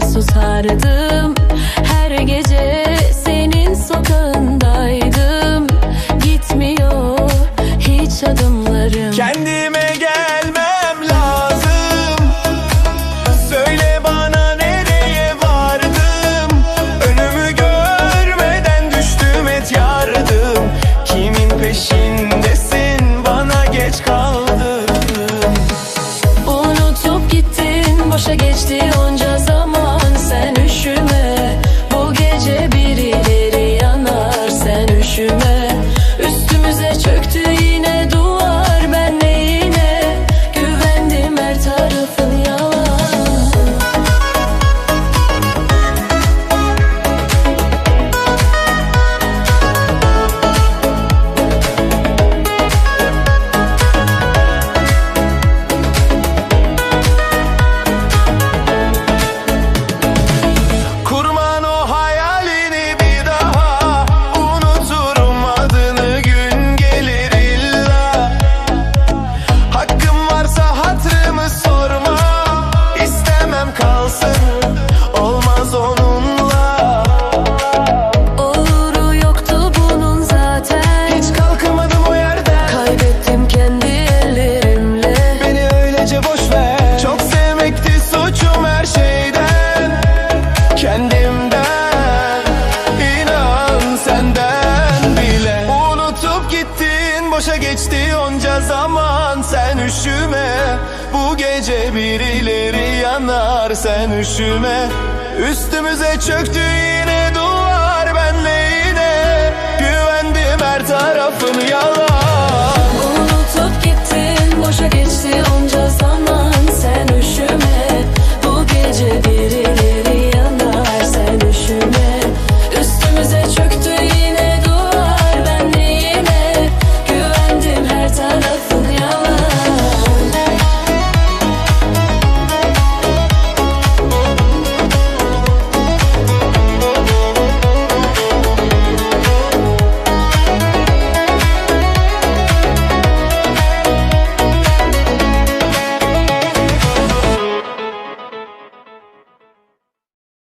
susardım. Her gece boşa geçti onca zaman. Sen üşüme Bu gece birileri yanar. Sen üşüme Üstümüze çöktü yine